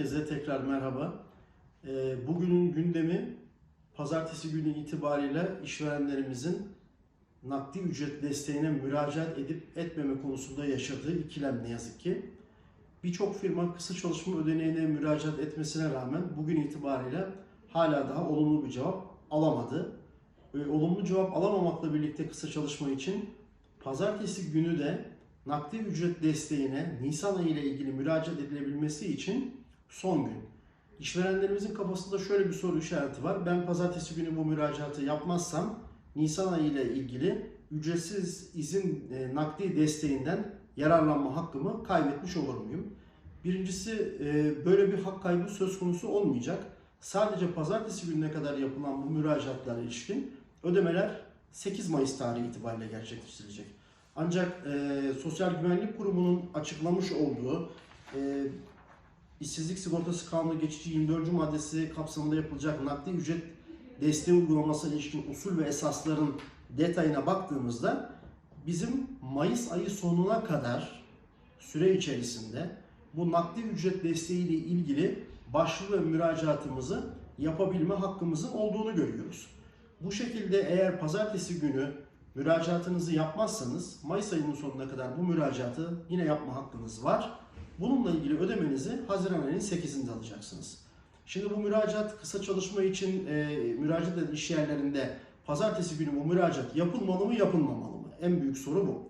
Herkese tekrar merhaba. Ee, Bugünün gündemi pazartesi günü itibariyle işverenlerimizin nakdi ücret desteğine müracaat edip etmeme konusunda yaşadığı ikilem ne yazık ki. Birçok firma kısa çalışma ödeneğine müracaat etmesine rağmen bugün itibariyle hala daha olumlu bir cevap alamadı. Olumlu cevap alamamakla birlikte kısa çalışma için pazartesi günü de nakdi ücret desteğine Nisan ayı ile ilgili müracaat edilebilmesi için son gün. İşverenlerimizin kafasında şöyle bir soru işareti var. Ben pazartesi günü bu müracaatı yapmazsam Nisan ayı ile ilgili ücretsiz izin e, nakdi desteğinden yararlanma hakkımı kaybetmiş olur muyum? Birincisi e, böyle bir hak kaybı söz konusu olmayacak. Sadece pazartesi gününe kadar yapılan bu müracaatlara ilişkin ödemeler 8 Mayıs tarihi itibariyle gerçekleştirilecek. Ancak e, Sosyal Güvenlik Kurumu'nun açıklamış olduğu e, İşsizlik Sigortası Kanunu geçici 24. maddesi kapsamında yapılacak nakdi ücret desteği uygulamasına ilişkin usul ve esasların detayına baktığımızda bizim Mayıs ayı sonuna kadar süre içerisinde bu nakdi ücret desteği ile ilgili başvuru ve müracaatımızı yapabilme hakkımızın olduğunu görüyoruz. Bu şekilde eğer pazartesi günü müracaatınızı yapmazsanız Mayıs ayının sonuna kadar bu müracaatı yine yapma hakkınız var. Bununla ilgili ödemenizi Haziran ayının 8'inde alacaksınız. Şimdi bu müracaat kısa çalışma için e, müracaat eden iş yerlerinde pazartesi günü bu müracaat yapılmalı mı yapılmamalı mı? En büyük soru bu.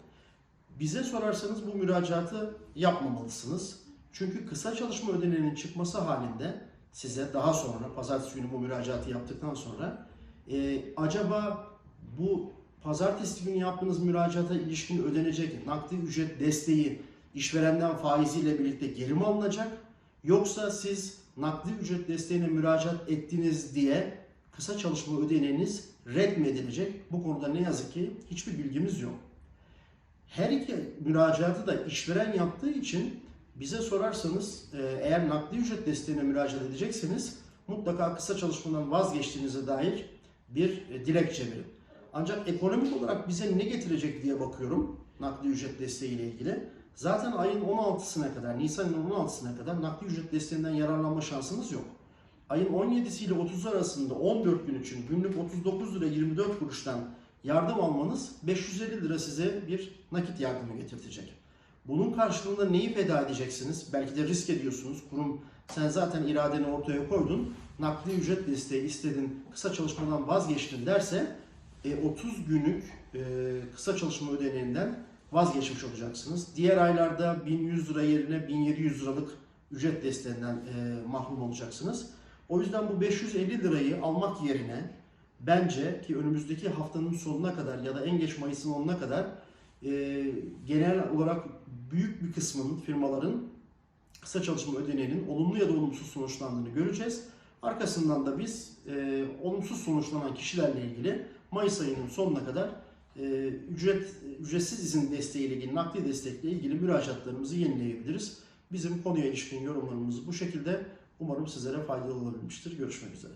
Bize sorarsanız bu müracaatı yapmamalısınız. Çünkü kısa çalışma ödeneğinin çıkması halinde size daha sonra pazartesi günü bu müracaatı yaptıktan sonra e, acaba bu pazartesi günü yaptığınız müracaata ilişkin ödenecek nakdi ücret desteği işverenden faiziyle birlikte geri mi alınacak? Yoksa siz nakdi ücret desteğine müracaat ettiniz diye kısa çalışma ödeneğiniz red mi edilecek? Bu konuda ne yazık ki hiçbir bilgimiz yok. Her iki müracaatı da işveren yaptığı için bize sorarsanız e, eğer nakdi ücret desteğine müracaat edecekseniz mutlaka kısa çalışmadan vazgeçtiğinize dair bir e, dilekçe verin. Ancak ekonomik olarak bize ne getirecek diye bakıyorum nakdi ücret desteği ile ilgili. Zaten ayın 16'sına kadar, Nisan'ın 16'sına kadar nakdi ücret desteğinden yararlanma şansınız yok. Ayın 17'si ile 30 arasında 14 gün için günlük 39 lira 24 kuruştan yardım almanız 550 lira size bir nakit yardımı getirtecek. Bunun karşılığında neyi feda edeceksiniz? Belki de risk ediyorsunuz. Kurum sen zaten iradeni ortaya koydun. Nakdi ücret desteği istedin, kısa çalışmadan vazgeçtin derse e, 30 günlük e, kısa çalışma ödeneğinden vazgeçmiş olacaksınız. Diğer aylarda 1100 lira yerine 1700 liralık ücret desteğinden e, mahrum olacaksınız. O yüzden bu 550 lirayı almak yerine bence ki önümüzdeki haftanın sonuna kadar ya da en geç Mayıs'ın 10'una kadar e, genel olarak büyük bir kısmının firmaların kısa çalışma ödeneğinin olumlu ya da olumsuz sonuçlandığını göreceğiz. Arkasından da biz e, olumsuz sonuçlanan kişilerle ilgili Mayıs ayının sonuna kadar ücret ücretsiz izin desteğiyle ilgili, nakdi destekle ilgili müracaatlarımızı yenileyebiliriz. Bizim konuya ilişkin yorumlarımız bu şekilde. Umarım sizlere faydalı olabilmiştir. Görüşmek üzere.